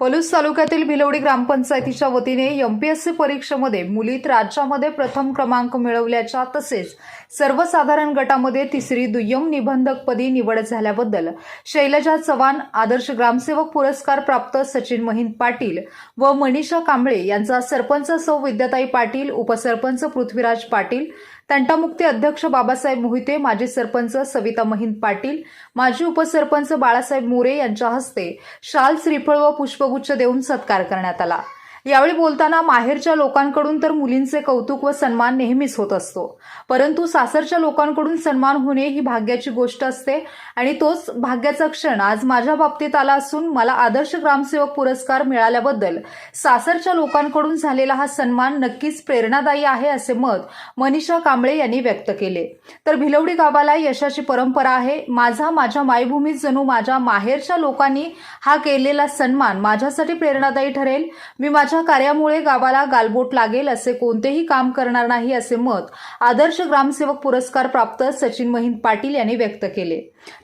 पलूस तालुक्यातील भिलवडी ग्रामपंचायतीच्या वतीने एमपीएससी परीक्षेमध्ये मुलीत राज्यामध्ये प्रथम क्रमांक मिळवल्याच्या तसेच सर्वसाधारण गटामध्ये तिसरी दुय्यम निबंधकपदी निवड झाल्याबद्दल शैलजा चव्हाण आदर्श ग्रामसेवक पुरस्कार प्राप्त सचिन महिंद पाटील व मनीषा कांबळे यांचा सरपंच सौ विद्याताई पाटील उपसरपंच पृथ्वीराज पाटील तंटामुक्ती अध्यक्ष बाबासाहेब मोहिते माजी सरपंच सविता महिंद पाटील माजी उपसरपंच बाळासाहेब मोरे यांच्या हस्ते शाल श्रीफळ व पुष्पगुच्छ देऊन सत्कार करण्यात आला. यावेळी बोलताना माहेरच्या लोकांकडून तर मुलींचे कौतुक व सन्मान नेहमीच होत असतो. परंतु सासरच्या लोकांकडून सन्मान होणे ही भाग्याची गोष्ट असते आणि तोच भाग्याचा क्षण आज माझ्या बाबतीत आला असून मला आदर्श ग्रामसेवक पुरस्कार मिळाल्याबद्दल सासरच्या लोकांकडून झालेला हा सन्मान नक्कीच प्रेरणादायी आहे असे मत मनीषा कांबळे यांनी व्यक्त केले. तर भिलवडी गावाला यशाची परंपरा आहे. माझा माझ्या मायभूमीत जणू माझ्या माहेरच्या लोकांनी हा केलेला सन्मान माझ्यासाठी प्रेरणादायी ठरेल. मी माझ्या कार्यामुळे गावाला गालबोट लागेल असे कोणतेही काम करणार नाही असे मत आदर्श ग्रामसेवक पुरस्कार प्राप्त सचिन महिंद पाटील यांनी व्यक्त केले.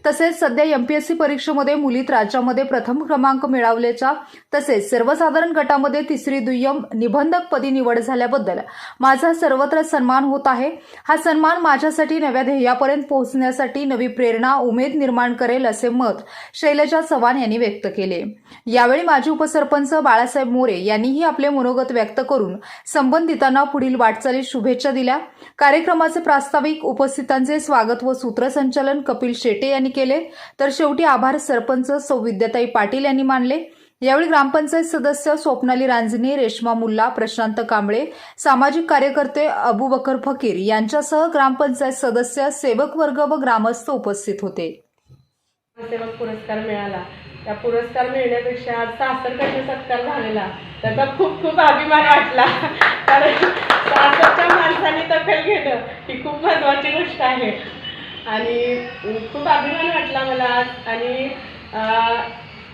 तसेच सध्या एमपीएससी परीक्षेमध्ये मुलीत राज्यामध्ये प्रथम क्रमांक मिळवल्याच्या तसेच सर्वसाधारण गटामध्ये तिसरी दुय्यम निबंधकपदी निवड झाल्याबद्दल माझा सर्वत्र सन्मान होत आहे. हा सन्मान माझ्यासाठी नव्या ध्येयापर्यंत पोहोचण्यासाठी नवी प्रेरणा उमेद निर्माण करेल असे मत शैलजा चव्हाण यांनी व्यक्त केले. यावेळी माजी उपसरपंच बाळासाहेब मोरे यांनी यांनीही आपले मनोगत व्यक्त करून संबंधितांना पुढील वाटचालीत शुभेच्छा दिल्या. कार्यक्रमाचे प्रास्ताविक उपस्थितांचे स्वागत व सूत्रसंचालन कपिल शेटे यांनी केले. तर शेवटी आभार सरपंच सौ विद्याताई पाटील यांनी मानले. यावेळी ग्रामपंचायत सदस्य स्वप्नाली रांजणे रेश्मा मुल्ला प्रशांत कांबळे सामाजिक कार्यकर्ते अबू बकर फकीर यांच्यासह ग्रामपंचायत सदस्य सेवक वर्ग व ग्रामस्थ उपस्थित होते. सेवक पुरस्कार मिळाला. त्या पुरस्कार मिळण्यापेक्षा आज सासरकडे सत्कार झालेला. त्याचा खूप खूप अभिमान वाटला. कारण सासरच्या माणसाने दखल घेणं ही खूप महत्त्वाची गोष्ट आहे. आणि खूप अभिमान वाटला मला आज. आणि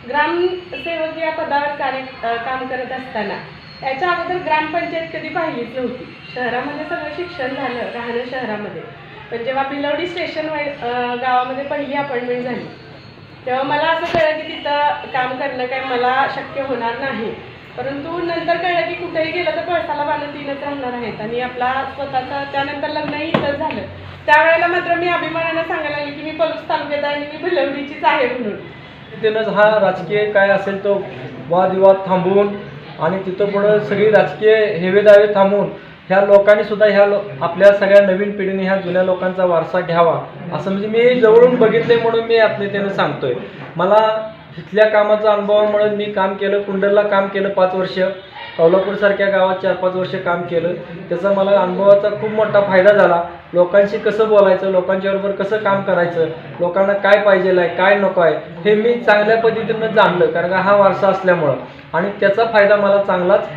ग्रामसेवक या पदावर कार्य काम करत असताना. याच्या अगोदर ग्रामपंचायत कधी पाहिलीच नव्हती. शहरामध्ये सगळं शिक्षण झालं राहणं शहरामध्ये. पण जेव्हा बिलवडी स्टेशन गावामध्ये पहिली अपॉइंटमेंट झाली तेव्हा मला असं कळलं की तिथं काम करणं काय मला शक्य होणार नाही. परंतु नंतर कळलं की कुठेही गेलं तर पळसाला बांधून तीनच राहणार आहेत आणि आपला स्वतःचा त्यानंतर लग्नही इथं झालं. त्यावेळेला मात्र मी अभिमानानं सांगायला लागले की मी पलूस तालुक्यात आहे आणि मी भिलवडीचीच आहे म्हणून. तिथेनच हा राजकीय काय असेल तो वादविवाद थांबवून आणि तिथं पुढं सगळी राजकीय हेवेदावे थांबवून ह्या लोकांनी सुद्धा ह्या लो आपल्या सगळ्या नवीन पिढीने ह्या जुन्या लोकांचा वारसा घ्यावा. असं म्हणजे मी जवळून बघितले म्हणून मी आत्मीयतेनं सांगतोय. मला इथल्या कामाचा अनुभवामुळे मी काम केलं कुंडलला काम केलं पाच वर्ष. कोल्हापूरसारख्या गावात चार पाच वर्ष काम केलं. त्याचा मला अनुभवाचा खूप मोठा फायदा झाला. लोकांशी कसं बोलायचं लोकांच्याबरोबर कसं काम करायचं लोकांना काय पाहिजेल आहे काय नको आहे हे मी चांगल्या पद्धतीनं जाणलं. कारण का हा वारसा असल्यामुळं. आणि त्याचा फायदा मला चांगलाच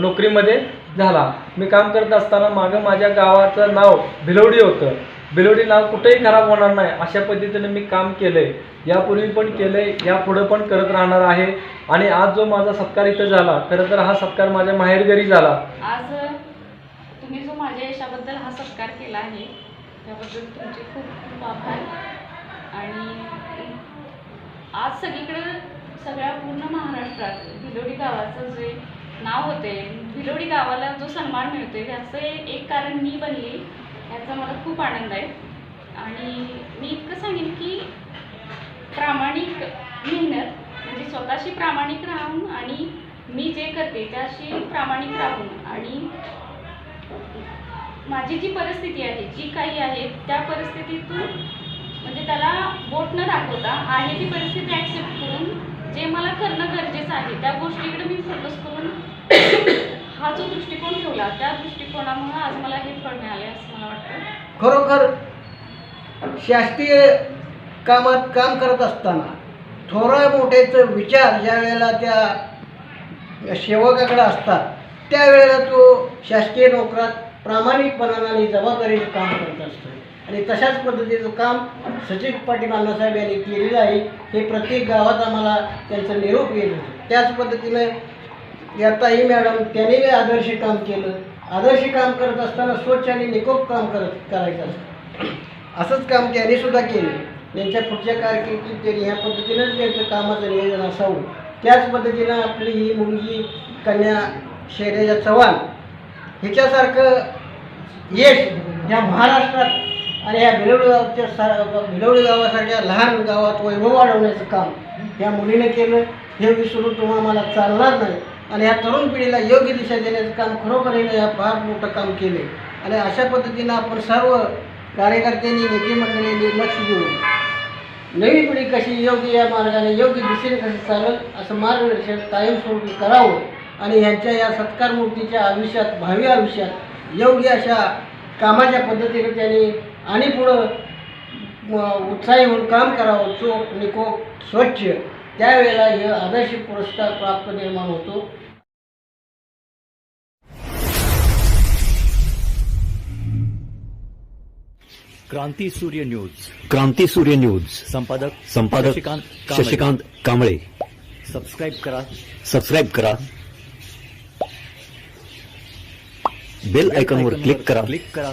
नोकरीमध्ये झाला. मी काम करत असताना मागं माझ्या गावाचं नाव भिलवडी होतं. भिलवडी नाव कुठेही खराब होणार नाही. अशा पद्धतीने मी काम केलं. आहे यापूर्वी पण केलं आहे यापुढं पण करत राहणार आहे. आणि आज जो माझा सत्कार इथं झाला खरं तर हा सत्कार माझ्या माहेर घरी झाला. आज तुम्ही जो माझ्या यशाबद्दल हा सत्कार केला आहे त्याबद्दल तुमचे खूप खूप आभार. आणि आज सगळीकडे सगळ्या पूर्ण महाराष्ट्रात भिलोडी गावाचं जे नाव होते. भिलोडी गावाला जो सन्मान मिळतोय ह्याचं एक कारण मी बनली. ह्याचा मला खूप आनंद आहे. आणि मी इतकं सांगेन की प्रामाणिक मेहनत म्हणजे स्वतःशी प्रामाणिक राहून आणि मी जे करते त्याशी प्रामाणिक राहून आणि माझी जी परिस्थिती आहे जी काही आहे त्या परिस्थितीतून म्हणजे त्याला बोट न दाखवता आहे ती परिस्थिती ॲक्सेप्ट करून जे मला करणं गरजेचं आहे. त्या गोष्टीकडे मी फोकस करून हा जो दृष्टिकोन ठेवला त्या दृष्टिकोनामुळे आज मला हे फळ मिळाले असं मला वाटतं. खरोखर शासकीय कामात काम करत असताना थोरा मोठ्याचं विचार ज्या वेळेला त्या सेवकाकडे असतात त्यावेळेला तो शासकीय नोकरात प्रामाणिकपणाने जबाबदारीने काम करत असतो. आणि तशाच पद्धतीचं काम सचिन पाटील अण्णासाहेब यांनी केलेलं आहे. हे प्रत्येक गावात आम्हाला त्यांचं निरोप येत त्याच पद्धतीनं याताही मॅडम मॅडम त्यांनी आदर्श काम केलं. आदर्श काम करत असताना स्वच्छ आणि निकोप काम करत करायचं असतं. असंच काम त्यांनी सुद्धा केलं. त्यांच्या पुढच्या कारकिर्दीत त्यांनी ह्या पद्धतीनंच त्यांचं कामाचं नियोजन असावं. त्याच पद्धतीनं आपली ही मुलगी कन्या शैलजा चव्हाण हिच्यासारखं यश या महाराष्ट्रात आणि ह्या भिलवडी गावच्या सा भिलवडी गावासारख्या लहान गावात वैभव वाढवण्याचं काम या मुलीने केलं हे विसरून तुम्हा मला चालणार नाही. आणि ह्या तरुण पिढीला योग्य दिशा देण्याचं काम खरोखरीने या फार मोठं काम केले. आणि अशा पद्धतीनं आपण सर्व कार्यकर्त्यांनी नेते मंडळींनी लक्ष देऊन नवी पिढी कशी योग्य या मार्गाने योग्य दिशेने कशी चालेल असं मार्गदर्शन कायमस्वरूपी करावं. आणि ह्यांच्या या सत्कार मूर्तीच्या आयुष्यात भावी आयुष्यात योग्य अशा कामाच्या पद्धतीने त्यांनी आणि पुढं उत्साही होऊन काम करावं चोख निकोप स्वच्छ त्यावेळेला हे आदर्श पुरस्कार प्राप्त निर्माण होतो. क्रांती सूर्य न्यूज. क्रांती सूर्य न्यूज. संपादक संपादक शशिकांत कांबळे. शशिकांत कांबळे. सबस्क्राईब करा. सबस्क्राईब करा. बेल आयकॉनवर क्लिक करा. क्लिक करा.